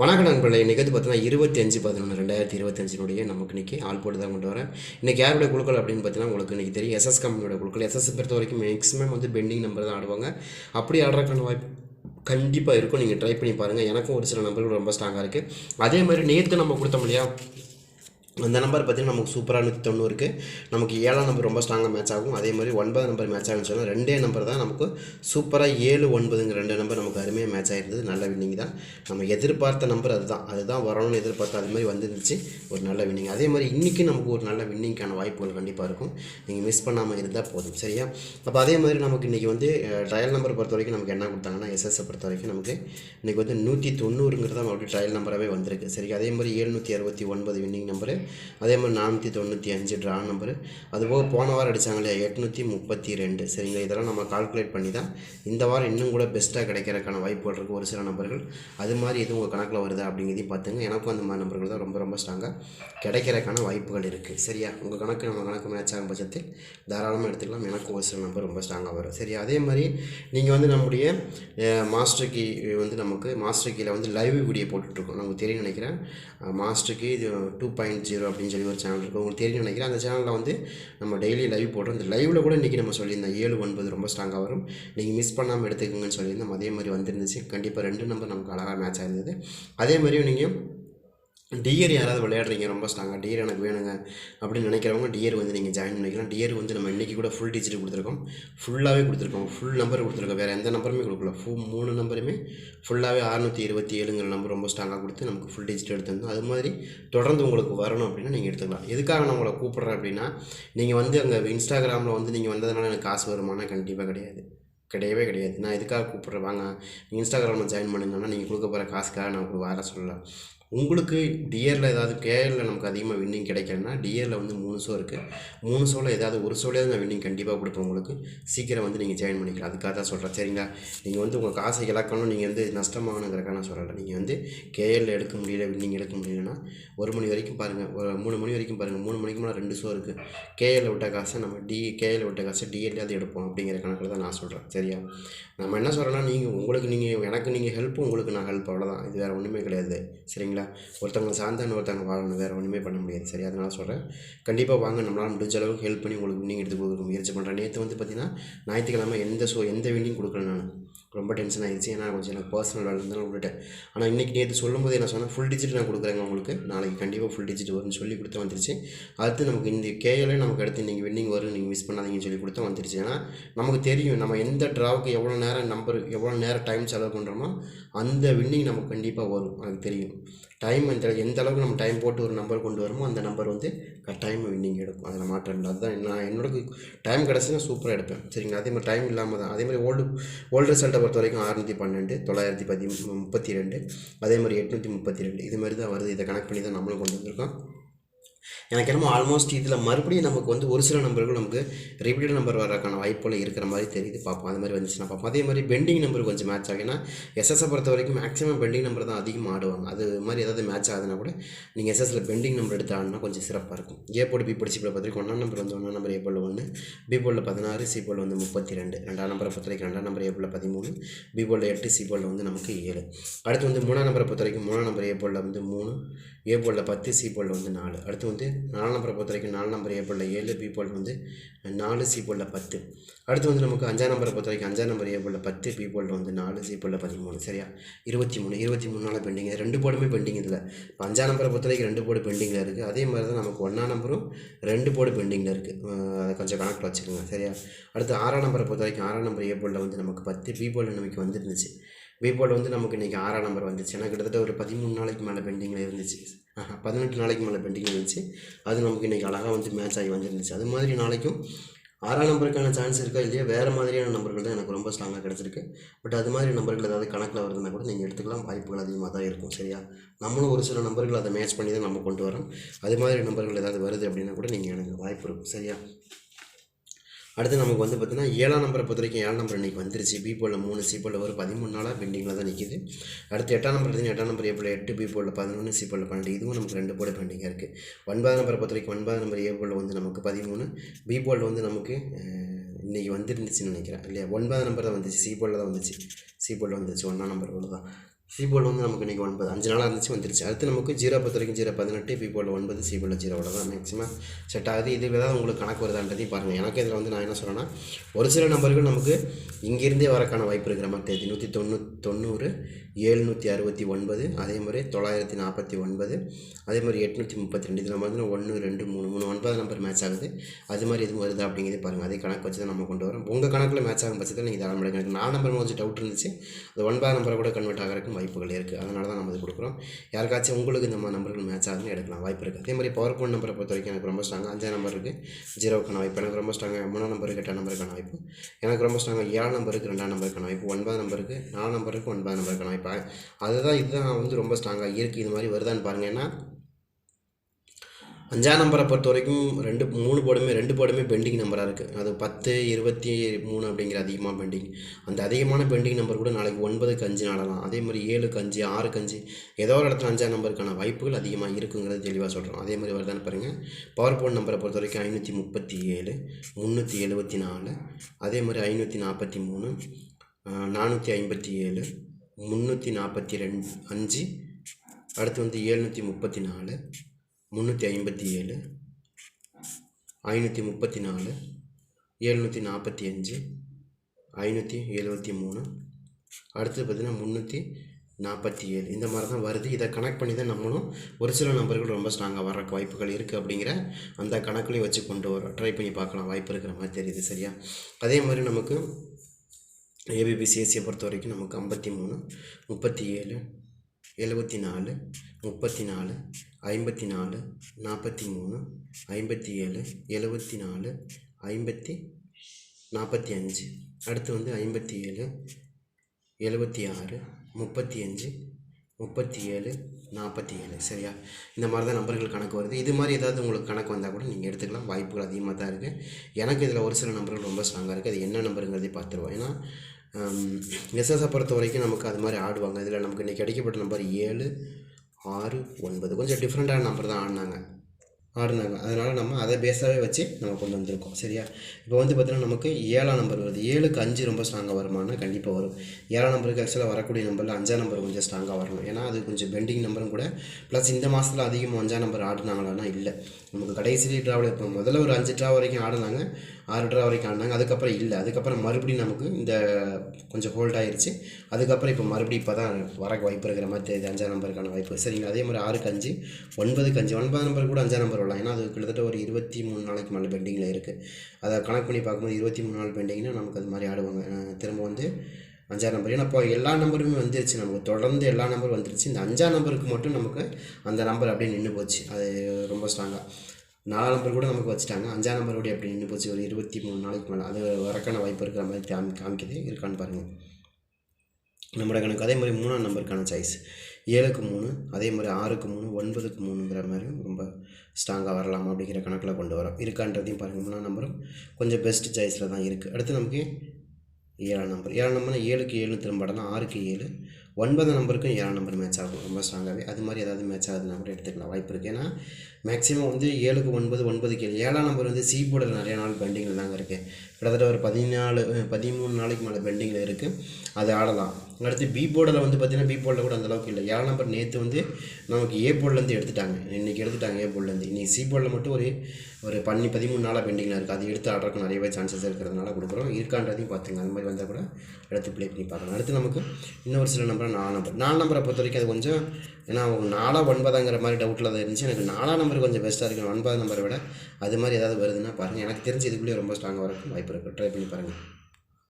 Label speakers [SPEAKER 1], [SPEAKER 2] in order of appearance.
[SPEAKER 1] வணக்கம் நண்பர்களே இன்றைக்கி வந்து பார்த்தீங்கன்னா இருபத்தி அஞ்சு பதினொன்று ரெண்டாயிரத்தி இருபத்தஞ்சினுடைய நமக்கு இன்றைக்கி ஆள் போட்டு தான் கொண்டு வரேன். இன்றைக்கி யாருடைய குழுக்கள் அப்படின்னு பார்த்தீங்கன்னா உங்களுக்கு இன்றைக்கி தெரியும். எஸ்எஸ் கம்பெனியோட குழுக்கள். எஸ்எஸ் பொறுத்த வரைக்கும் மேக்ஸிமம் வந்து பெண்டிங் நம்பர் தான் ஆடுவாங்க. அப்படி ஆடுறதுக்கான வாய்ப்பு கண்டிப்பாக இருக்கும். நீங்கள் ட்ரை பண்ணி பாருங்கள் எனக்கும் ஒரு சில நம்பர்கள் ரொம்ப ஸ்ட்ராங்காக இருக்குது அதே மாதிரி நேற்று நம்ம கொடுத்தோம் இல்லையா? அந்த நம்பர் பார்த்தீங்கன்னா நமக்கு சூப்பராக நூற்றி தொண்ணூறுக்கு நமக்கு ஏழாம் நம்பர் ரொம்ப ஸ்ட்ராங்காக மேட்ச் ஆகும். அதே மாதிரி ஒன்பது நம்பர் மேட்ச் ஆகும்னு சொன்னால் ரெண்டே நம்பர் தான் நமக்கு சூப்பராக ஏழு ஒன்பதுங்கிற ரெண்டு நம்பர் நமக்கு அருமையாக மேட்ச் ஆகிருந்தது நல்ல வின்னிங் தான். நம்ம எதிர்பார்த்த நம்பர் அதுதான். அதுதான் வரணும்னு எதிர்பார்த்த அது மாதிரி வந்துருந்துச்சு. ஒரு நல்ல வின்னிங் அதே மாதிரி இன்றைக்கி நமக்கு ஒரு நல்ல வின்னிங்க்கான வாய்ப்புகள் கண்டிப்பாக இருக்கும். நீங்கள் மிஸ் பண்ணாமல் இருந்தால் போதும். சரியா? அப்போ அதே மாதிரி நமக்கு இன்றைக்கி வந்து ட்ரையல் நம்பர் பொறுத்த வரைக்கும் நமக்கு என்ன கொடுத்தாங்கன்னா எஸ்எஸ்ஸை பொறுத்த வரைக்கும் நமக்கு இன்றைக்கி வந்து நூற்றி தொண்ணூறுங்கிறது மறுபடியும் ட்ரையல் நம்பராகவே வந்திருக்கு. சரி அதே மாதிரி ஏழ்நூற்றி அறுபத்தி ஒன்பது வின்னிங் நம்பரு அதே மாதிரி நானூற்றி தொண்ணூற்றி அஞ்சு ட்ரா நம்பரு அதுபோக போன வாரம் அடித்தாங்க இல்லையா எட்நூற்றி முப்பத்தி ரெண்டு. சரிங்களா? இதெல்லாம் நம்ம கால்குலேட் பண்ணி தான் இந்த வாரம் இன்னும் கூட பெஸ்ட்டாக கிடைக்கிறதுக்கான வாய்ப்புகள் இருக்குது ஒரு சில நம்பர்கள் அது மாதிரி எதுவும் உங்கள் கணக்கில் வருதா அப்படிங்கிறதையும் பார்த்துங்க. எனக்கும் அந்த மாதிரி நம்பர்கள் தான் ரொம்ப ரொம்ப ஸ்ட்ராங்காக கிடைக்கிறதுக்கான வாய்ப்புகள் இருக்குது சரியா? உங்கள் கணக்கு நம்ம கணக்கு மேட்ச் ஆகும் பட்சத்தில் தாராளமாக எடுத்துக்கலாம். எனக்கும் ஒரு சில நம்பர் ரொம்ப ஸ்ட்ராங்காக வரும். சரியா? அதே மாதிரி நீங்கள் வந்து நம்முடைய மாஸ்டர் கீ வந்து நமக்கு மாஸ்டர் கீழே வந்து லைவ் வீடியோ போட்டுட்ருக்கோம் நமக்கு தெரியும் நினைக்கிறேன். மாஸ்டர் கீ இது டூ பாயிண்ட் ஜீரோ அப்படின்னு சொல்லி ஒரு சேனல் இருக்குது உங்களுக்கு தெரியும் நினைக்கிறேன். அந்த சேனலில் வந்து நம்ம டெய்லி லைவ் போடுறோம் அந்த லைவில் கூட இன்றைக்கி நம்ம சொல்லியிருந்தோம் ஏழு ஒன்பது ரொம்ப ஸ்ட்ராங்காக வரும். நீங்கள் மிஸ் பண்ணாமல் எடுத்துக்கோங்கன்னு சொல்லியிருந்தோம் அதே மாதிரி வந்துருந்துச்சு. கண்டிப்பாக ரெண்டு நம்பர் நமக்கு அழகாக மேட்ச் ஆயிருந்தது. அதே மாதிரியும் நீங்கள் டியர் யாராவது விளையாடுறீங்க ரொம்ப ஸ்ட்ராங்காக டியர் எனக்கு வேணுங்க அப்படின்னு நினைக்கிறவங்க டியர் வந்து நீங்கள் ஜாயின் பண்ணிக்கலாம் டியர் வந்து நம்ம இன்றைக்கி கூட ஃபுல் டிஜிட் கொடுத்துருக்கோம். ஃபுல்லாகவே கொடுத்துருக்கோம். ஃபுல் நம்பர் கொடுத்துருக்கோம். வேறு எந்த நம்பருமே கொடுக்கல. ஃபு மூணு நம்பருமே ஃபுல்லாகவே அறுநூற்றி இருபத்தி ஏழுங்கிற நம்பர் ரொம்ப ஸ்ட்ராங்காக கொடுத்து நமக்கு ஃபுல் டிஜிட் எடுத்துருந்தோம். அது மாதிரி தொடர்ந்து உங்களுக்கு வரணும் அப்படின்னா நீங்கள் எடுத்துக்கலாம். எதுக்காக நான் உங்களை கூப்பிட்றேன் அப்படின்னா நீங்கள் வந்து அங்கே இன்ஸ்டாகிராமில் வந்து நீங்கள் வந்ததுனால எனக்கு காசு வருமானா கண்டிப்பாக கிடையாது. கிடையவே கிடையாது. நான் எதுக்காக கூப்பிட்றேன்? வாங்க. இன்ஸ்டாகிராமில் ஜாயின் பண்ணுங்கன்னா நீங்கள் கொடுக்க போகிற காசுக்காக நான் உங்களுக்கு வர சொல்லலாம். உங்களுக்கு டியரில் ஏதாவது கேஎல்ல நமக்கு அதிகமாக வின்னிங் கிடைக்கலன்னா டிஎரில் வந்து மூணு ஷோ இருக்குது மூணு ஷோவில் ஏதாவது ஒரு ஷோலையாவது நான் வின்னிங் கண்டிப்பாக கொடுப்பேன் உங்களுக்கு. சீக்கிரம் வந்து நீங்கள் ஜாயின் பண்ணிக்கலாம். அதுக்காக தான் சொல்கிறேன் சரிங்களா? நீங்கள் வந்து உங்கள் காசை இழக்கணும் நீங்கள் வந்து நஷ்டமாகணுங்கிறக்காக நான் சொல்லலை நீங்கள் வந்து கேஎல்ல எடுக்க முடியல வின்னிங் எடுக்க முடியலன்னா ஒரு மணி வரைக்கும் பாருங்கள் ஒரு மூணு மணி வரைக்கும் பாருங்கள் மூணு மணிக்கு மேலே ரெண்டு ஷோ இருக்குது கேஎல்ல விட்ட காசை நம்ம டி கேஎல்ல விட்ட காசை டிஎல்லையாவது எடுப்போம் அப்படிங்கிற கணக்கில் தான் நான் சொல்கிறேன் சரியா? நம்ம என்ன சொல்கிறேன்னா நீங்கள் உங்களுக்கு நீங்கள் எனக்கு நீங்கள் ஹெல்ப் உங்களுக்கு நான் ஹெல்ப் அவ்வளோதான் இது வேறு ஒன்றுமே கிடையாது. சரிங்களா? ஒருத்தவங்க சார்ந்த ஒருத்தவங்க வாழணும். வேறு ஒன்றுமே பண்ண முடியாது. சரி அதனால் சொல்கிறேன் கண்டிப்பாக வாங்க. நம்மளால் முடிஞ்ச அளவுக்கு ஹெல்ப் பண்ணி உங்களுக்கு நீங்கள் எடுத்து கொடுக்க முயற்சி பண்ணுறேன் நேற்று வந்து பார்த்தீங்கன்னா ஞாயிற்றுக்கிழமை எந்த ஷோ எந்த வின்னிங் கொடுக்குறேன் நான். ரொம்ப டென்ஷன் ஆகிடுச்சு ஏன்னா கொஞ்சம் எனக்கு பர்சனல் வேலை இருந்தாலும் விட்டுட்டேன். ஆனால் இன்றைக்கி நேற்று சொல்லும்போது என்ன சொன்னால் ஃபுல் டிஜிட் நான் கொடுக்குறேங்க உங்களுக்கு. நாளைக்கு கண்டிப்பாக ஃபுல் டிஜிட் வரும்னு சொல்லி கொடுத்து வந்துருச்சு. அடுத்து நமக்கு இந்த கேஎல்லே நமக்கு அடுத்து நீங்கள் வின்னிங் வரும் நீங்கள் மிஸ் பண்ணாதீங்கன்னு சொல்லி கொடுத்து வந்துருச்சு. ஏன்னா நமக்கு தெரியும் நம்ம எந்த ட்ராவுக்கு எவ்வளோ நேரம் நம்பர் எவ்வளோ நேரம் டைம் செலவு பண்ணுறோமோ அந்த வின்னிங் நமக்கு கண்டிப்பாக வரும். எனக்கு தெரியும். டைம் இந்த எந்த அளவுக்கு நம்ம டைம் போட்டு ஒரு நம்பர் கொண்டு வரமோ அந்த நம்பர் வந்து கட்டாயமாக வின்னிங் எடுக்கும். அதில் மாற்றம் இல்லை. அதுதான் நான் என்னோட டைம் கிடச்சுன்னா சூப்பராக எடுப்பேன். சரிங்களா? அதே மாதிரி டைம் இல்லாமல் தான். அதே மாதிரி ஓல்டு ஓல்டு ரிசல்ட்டை பொறுத்த வரைக்கும் அறுநூற்றி பன்னெண்டு தொள்ளாயிரத்தி பதி முப்பத்தி ரெண்டு. அதே மாதிரி எட்நூற்றி முப்பத்தி ரெண்டு. இது மாதிரி தான் வருது. இதை கனெக்ட் பண்ணி தான் நம்மளும் கொண்டு வந்திருக்கோம். எனக்கு என்னமோ ஆல்மோஸ்ட் இதில் மறுபடியும் நமக்கு வந்து ஒரு சில நம்பர்கள் நமக்கு ரிப்பீட்டட் நம்பர் வர்றதுக்கான வாய்ப்புகள் இருக்கிற மாதிரி தெரியுது. பார்ப்போம். அது மாதிரி வந்துச்சுன்னா பார்ப்போம். அதே மாதிரி பெண்டிங் நம்பர் கொஞ்சம் மேட்ச் ஆகும் ஏன்னா எஸ்எஸ்ஸை பொறுத்த வரைக்கும் மேக்ஸிமம் பெண்டிங் நம்பர் தான் அதிகமாக ஆடுவாங்க. அது மாதிரி ஏதாவது மேட்ச் ஆகுதுன்னா கூட நீங்கள் எஸ்எஸ்ஸில் பெண்டிங் நம்பர் எடுத்து ஆடினா கொஞ்சம் சிறப்பாக இருக்கும். ஏ போட்டு பி படிச்சு இப்போ போர்டு பார்த்துருக்கு ஒன்றாம் நம்பர் வந்து ஒன்றாம் நம்பர் ஏ ஒன்று பி போர்டில் பதினாறு சி போல் வந்து முப்பத்தி ரெண்டு ரெண்டாம் நம்பரை பொறுத்த வரைக்கும் ரெண்டாம் நம்பர் ஏ பதிமூணு பி போர்டில் எட்டு சி போர்டில் வந்து நமக்கு ஏழு. அடுத்து வந்து மூணாம் நம்பரை பொறுத்த வரைக்கும் மூணாம் நம்பர் ஏ போர்டில் வந்து மூணு ஏ போர்டில் பத்து சி போர்டில் வந்து நாலு. அடுத்து வந்து நாலு நம்பரை பொறுத்த வரைக்கும் நாலு நம்பர் ஏ ஏழு பி வந்து நாலு சி பத்து. அடுத்து வந்து நமக்கு அஞ்சாம் நம்பரை பொறுத்த வரைக்கும் அஞ்சாம் நம்பர் ஏ பத்து பி வந்து நாலு சி பதிமூணு. சரியா? இருபத்தி மூணு இருபத்தி மூணு நாள் பெண்டிங் ரெண்டு போர்டுமே பெண்டிங் இதில். இப்போ அஞ்சாம் நம்பரை பொறுத்த வரைக்கும் ரெண்டு போர்டு பெண்டிங்கில் இருக்குது. அதே மாதிரி தான் நமக்கு ஒன்றாம் நம்பரும் ரெண்டு போர்டு பெண்டிங்கில் இருக்குது. அதை கொஞ்சம் கணக்கில் வச்சுக்கோங்க. சரியா? அடுத்து ஆறாம் நம்பரை பொறுத்த வரைக்கும் ஆறாம் நம்பர் ஏ வந்து நமக்கு பத்து பி நமக்கு வந்துருந்துச்சு. பி வந்து நமக்கு இன்றைக்கி ஆறாம் நம்பர் வந்துச்சு. ஏன்னா கிட்டத்தட்ட ஒரு பதிமூணு நாளைக்கு மேலே பெண்டிங்கில் இருந்துச்சு. பதினெட்டு நாளைக்கு மேலே பெண்டிங்கில் இருந்துச்சு. அது நமக்கு இன்றைக்கி அழகாக வந்து மேட்ச் ஆகி வந்துருந்துச்சு. அது மாதிரி நாளைக்கும் ஆறாம் நம்பருக்கான சான்ஸ் இருக்கா இல்லையா? வேறு மாதிரியான நம்பர்கள் தான் எனக்கு ரொம்ப ஸ்ட்ராங்காக கிடச்சிருக்கு. பட் அது மாதிரி நம்பர்கள் ஏதாவது கணக்கில் வருதுன்னா கூட நீங்கள் எடுத்துக்கலாம். வாய்ப்புகள் அதிகமாக தான் இருக்கும். சரியா? நம்மளும் ஒரு சில நம்பர்கள் அதை மேட்ச் பண்ணி தான் நம்ம கொண்டு வரோம். அது மாதிரி நம்பர்கள் ஏதாவது வருது அப்படின்னா கூட நீங்கள் எனக்கு வாய்ப்பு இருக்கும். சரியா? அடுத்து நமக்கு வந்து பார்த்தீங்கன்னா ஏழாம் நம்பரை பொறுத்த வரைக்கும் ஏழாம் நம்பர் இன்றைக்கி வந்துருச்சு. பி போலில் மூணு சி போலில் ஒரு பதிமூணு நாளாக பெண்டிங்கில் தான் நிற்கிது அடுத்து எட்டாம் நம்பர் எடுத்தீங்கன்னா எட்டாம் நம்பர் ஏ எட்டு பி போலில் பதினொன்று சி போலில் பன்னெண்டு. இதுவும் நமக்கு ரெண்டு போட பெண்டிங்காக இருக்குது ஒன்பதாம் நம்பரை பொறுத்த வரைக்கும் ஒன்பதாம் நம்பர் ஏ போலில் வந்து நமக்கு பதிமூணு பி போலில் வந்து நமக்கு இன்றைக்கி வந்துருந்துச்சுன்னு நினைக்கிறேன். இல்லையா? ஒன்பதாம் நம்பர் தான் வந்துச்சு. சி போலில் தான் வந்துச்சு. சி போலில் வந்துச்சு ஒன்றாம் நம்பர் போல் தான் சிபோல் வந்து நமக்கு இன்றைக்கி ஒன்பது அஞ்சு நாளாக இருந்துச்சு வந்துருச்சு. அடுத்து நமக்கு ஜீரோ பொறுத்த வரைக்கும் ஜீரோ பதினெட்டு பி ஒன்பது சிபோல் போர்டில் ஜீரோ தான் மேக்ஸிமம் செட் ஆகுது. இது ஏதாவது உங்களுக்கு கணக்கு வருதான்றதையும் பாருங்கள் எனக்கு இதில் வந்து நான் என்ன சொல்கிறேன்னா ஒரு சில நம்பர்கள் நமக்கு இங்கேருந்தே வரக்கான வாய்ப்பு இருக்கிற மாதிரி தெரியுது. நூற்றி தொண்ணூ தொண்ணூறு ஏழ்நூற்றி அறுபத்தி ஒன்பது அதே மாதிரி தொள்ளாயிரத்தி நாற்பத்தி ஒன்பது அதே மாதிரி எட்நூற்றி முப்பத்தி ரெண்டு இதில் வந்து ஒன்று ரெண்டு மூணு மூணு ஒன்பது நம்பர் மேட்ச் ஆகுது. அது மாதிரி எதுவும் வருதா அப்படிங்கிறத பாருங்கள் அதே கணக்கு வச்சு தான் நம்ம கொண்டு வரோம். உங்கள் கணக்கில் மேட்ச் ஆகும் பட்சத்தில் நீங்கள் தாராளமாக எனக்கு நாலு நம்பர் கொஞ்சம் டவுட் இருந்துச்சு. அது ஒன்பது நம்பரை கூட கன்வெர்ட் ஆகிறதுக்கு வாய்ப்புகள் இருக்குது அதனால தான் நம்ம இது கொடுக்குறோம். யாருக்காச்சும் உங்களுக்கு இந்த மாதிரி நம்பர்கள் மேட்ச் ஆகுதுன்னு எடுக்கலாம். வாய்ப்பு இருக்குது அதே மாதிரி பவர் போன் நம்பரை பொறுத்த வரைக்கும் எனக்கு ரொம்ப ஸ்ட்ராங்காக அஞ்சாம் நம்பர் இருக்குது ஜீரோக்கான வாய்ப்பு எனக்கு ரொம்ப ஸ்ட்ராங்காக மூணாம் நம்பருக்கு எட்டாம் நம்பருக்கான வாய்ப்பு. எனக்கு ரொம்ப ஸ்ட்ராங்காக ஏழாம் நம்பருக்கு ரெண்டாம் நம்பருக்கான வாய்ப்பு. ஒன்பது நம்பருக்கு நாலு நம்பருக்கு ஒன்பது நம்பருக்கான வாய்ப்பு. அதுதான் இதுதான் வந்து ரொம்ப ஸ்ட்ராங்காக இருக்குது இது மாதிரி வருதான்னு பாருங்கள் ஏன்னா அஞ்சாம் நம்பரை பொறுத்த வரைக்கும் ரெண்டு மூணு போர்டுமே ரெண்டு போர்டுமே பெண்டிங் நம்பராக இருக்குது அது பத்து இருபத்தி மூணு அப்படிங்கிற அதிகமாக பெண்டிங் அந்த அதிகமான பெண்டிங் நம்பர் கூட நாளைக்கு ஒன்பதுக்கு அஞ்சு நாடலாம் அதே மாதிரி ஏழுக்கு அஞ்சு ஆறுக்கு அஞ்சு ஏதோ ஒரு இடத்துல அஞ்சாம் நம்பருக்கான வாய்ப்புகள் அதிகமாக இருக்குங்கிறது தெளிவாக சொல்கிறோம் அதே மாதிரி வருதான்னு பாருங்கள் பவர் போர்ட் நம்பரை பொறுத்த வரைக்கும் ஐநூற்றி முப்பத்தி ஏழு முந்நூற்றி எழுபத்தி நாலு அதே மாதிரி ஐநூற்றி நாற்பத்தி மூணு நானூற்றி ஐம்பத்தி ஏழு முந்நூற்றி நாற்பத்தி ரெண்டு அஞ்சு அடுத்து வந்து ஏழ்நூற்றி முப்பத்தி நாலு முந்நூற்றி ஐம்பத்தி ஏழு ஐநூற்றி முப்பத்தி நாலு ஏழ்நூற்றி நாற்பத்தி அஞ்சு ஐநூற்றி எழுபத்தி மூணு. அடுத்தது பார்த்திங்கன்னா முந்நூற்றி நாற்பத்தி ஏழு. இந்த மாதிரி தான் வருது. இதை கனெக்ட் பண்ணி தான் நம்மளும் ஒரு சில நம்பர்கள் ரொம்ப ஸ்ட்ராங்காக வர்றக்கு வாய்ப்புகள் இருக்குது அப்படிங்கிற அந்த கணக்குலையும் வச்சு கொண்டு வரோம் ட்ரை பண்ணி பார்க்கலாம். வாய்ப்பு இருக்கிற மாதிரி தெரியுது. சரியா? அதே மாதிரி நமக்கு ஏபிபிசிஎஸ்சியை பொறுத்த வரைக்கும் நமக்கு ஐம்பத்தி மூணு முப்பத்தி ஏழு எழுபத்தி நாலு முப்பத்தி நாலு ஐம்பத்தி நாலு நாற்பத்தி மூணு ஐம்பத்தி ஏழு எழுபத்தி நாலு ஐம்பத்தி நாற்பத்தி அஞ்சு அடுத்து வந்து ஐம்பத்தி ஏழு எழுபத்தி ஆறு முப்பத்தி அஞ்சு முப்பத்தி ஏழு நாற்பத்தி ஏழு சரியா? இந்த மாதிரி தான் நம்பர்கள் கணக்கு வருது. இது மாதிரி ஏதாவது உங்களுக்கு கணக்கு வந்தால் கூட நீங்கள் எடுத்துக்கலாம். வாய்ப்புகள் அதிகமாக தான் இருக்குது எனக்கு இதில் ஒரு சில நம்பர்கள் ரொம்ப ஸ்ட்ராங்காக இருக்குது அது என்ன நம்பருங்கிறதே பார்த்துருவோம். ஏன்னா எஸ்எஸ்ஸை பொறுத்த வரைக்கும் நமக்கு அது மாதிரி ஆடுவாங்க. இதில் நமக்கு இன்றைக்கி கிடைக்கப்பட்ட நம்பர் ஏழு ஆறு ஒன்பது. கொஞ்சம் டிஃப்ரெண்ட்டான நம்பர் தான் ஆடினாங்க. ஆடினாங்க. அதனால் நம்ம அதை பேஸாகவே வச்சு நம்ம கொண்டு வந்திருக்கோம். சரியா? இப்போ வந்து பார்த்திங்கன்னா நமக்கு ஏழாம் நம்பர் வருது. ஏழுக்கு அஞ்சு ரொம்ப ஸ்ட்ராங்காக வருமானா கண்டிப்பாக வரும். ஏழாம் நம்பருக்கு ஆக்சுவலாக வரக்கூடிய நம்பரில் அஞ்சாம் நம்பர் கொஞ்சம் ஸ்ட்ராங்காக வரணும். ஏன்னா அது கொஞ்சம் பெண்டிங் நம்பரும் கூட. ப்ளஸ் இந்த மாதத்தில் அதிகமாக அஞ்சாம் நம்பர் ஆடினாங்களான்னா இல்லை. நமக்கு கடைசி ட்ராவில் இப்போ முதல்ல ஒரு அஞ்சு ட்ரா வரைக்கும் ஆடினாங்க. ஆறு ட்ரா வரைக்கும் ஆடினாங்க அதுக்கப்புறம் இல்லை. அதுக்கப்புறம் மறுபடியும் நமக்கு இந்த கொஞ்சம் ஹோல்ட் ஆயிடுச்சு அதுக்கப்புறம் இப்போ மறுபடியும் இப்போ தான் வர வாய்ப்பு இருக்கிற மாதிரி தெரியுது. அஞ்சாம் நம்பருக்கான வாய்ப்பு. சரிங்களா? அதே மாதிரி ஆறுக்கு அஞ்சு ஒன்பதுக்கு அஞ்சு. ஒன்பது நம்பர் கூட அஞ்சாம் நம்பர் வரலாம். ஏன்னா அது கிட்டத்தட்ட ஒரு இருபத்தி மூணு நாளைக்கு மேலே பெண்டிங்கில் இருக்குது அதை கணக்கு பண்ணி பார்க்கும்போது இருபத்தி மூணு நாள் பெண்டிங்னா நமக்கு அது மாதிரி ஆடுவாங்க. திரும்ப வந்து அஞ்சாம் நம்பர். ஏன்னா இப்போ எல்லா நம்பருமே வந்துருச்சு நமக்கு. தொடர்ந்து எல்லா நம்பரும் வந்துருச்சு. இந்த அஞ்சாம் நம்பருக்கு மட்டும் நமக்கு அந்த நம்பர் அப்படியே நின்று போச்சு. அது ரொம்ப ஸ்ட்ராங்காக நாலாம் நம்பர் கூட நமக்கு வச்சுட்டாங்க. அஞ்சாம் நம்பர் கூட அப்படி நின்று போச்சு. ஒரு இருபத்தி மூணு நாளைக்கு மேலே. அது வரக்கான வாய்ப்பு இருக்கிற மாதிரி காமி காமிக்குது. இருக்கான்னு பாருங்கள் நம்மளோட கணக்கு. அதே மாதிரி மூணாம் நம்பருக்கான சாய்ஸ் ஏழுக்கு மூணு அதே மாதிரி ஆறுக்கு மூணு ஒன்பதுக்கு மூணுங்கிற மாதிரி ரொம்ப ஸ்ட்ராங்காக வரலாம் அப்படிங்கிற கணக்கில் கொண்டு வரோம். இருக்கான்றதையும் பாருங்கள் மூணாம் நம்பரும் கொஞ்சம் பெஸ்ட் சாய்ஸில் தான் இருக்குது அடுத்து நமக்கு ஏழாம் நம்பர். ஏழாம் நம்பர்னா ஏழுக்கு ஏழு திரும்படலாம் ஆறுக்கு ஏழு ஒன்பது நம்பருக்கும் ஏழாம் நம்பர் மேட்ச் ஆகும். ரொம்ப ஸ்ட்ராங்காகவே அது மாதிரி ஏதாவது மேட்ச் ஆகுதுன்னா கூட எடுத்துக்கலாம். வாய்ப்பு இருக்குது ஏன்னா மேக்ஸிமம் வந்து ஏழுக்கு ஒன்பது ஒன்பதுக்கு ஏழு ஏழாம் நம்பர் வந்து சி போர்டில் நிறைய நாள் பெண்டிங்கில் தாங்க இருக்குது கிட்டத்தட்ட ஒரு பதினாலு பதிமூணு நாளைக்கு மேலே பெண்டிங்கில் இருக்குது அது ஆடலாம். அடுத்து பி போர்டில் வந்து பார்த்திங்கன்னா பி போர்டில் கூட அந்தளவுக்கு இல்லை. ஏழாம் நம்பர் நேற்று வந்து நமக்கு ஏ போர்டிலேருந்து எடுத்துட்டாங்க. இன்றைக்கி எடுத்துட்டாங்க ஏ போர்டிலேருந்து இன்றைக்கி சி போர்டில் மட்டும் ஒரு ஒரு பண்ணி பதிமூணு நாளாக பெண்டிங்கில் இருக்குது அது எடுத்து ஆடுறதுக்கு நிறையவே சான்சஸ் இருக்கிறதுனால கொடுக்குறோம். இருக்கான்றதையும் பார்த்துங்க. அந்த மாதிரி வந்தால் கூட எடுத்து ப்ளே பண்ணி பார்க்கலாம். அடுத்து நமக்கு இன்னொரு சில நம்பர் நாலு நம்பர் நாலு நம்பரை பொறுத்த வரைக்கும் அது கொஞ்சம் ஏன்னா அவங்க நாலா ஒன்பதாங்கிற மாதிரி டவுட்டில் தான் இருந்துச்சு. எனக்கு நாலாம் நம்பர் கொஞ்சம் பெஸ்ட்டாக இருக்கணும் ஒன்பது நம்பரை விட அது மாதிரி ஏதாவது வருதுன்னா பாருங்கள் எனக்கு தெரிஞ்சு இதுக்குள்ளேயே ரொம்ப ஸ்ட்ராங்காக வரக்கு வாய்ப்பு இருக்குது ட்ரை பண்ணி பாருங்கள்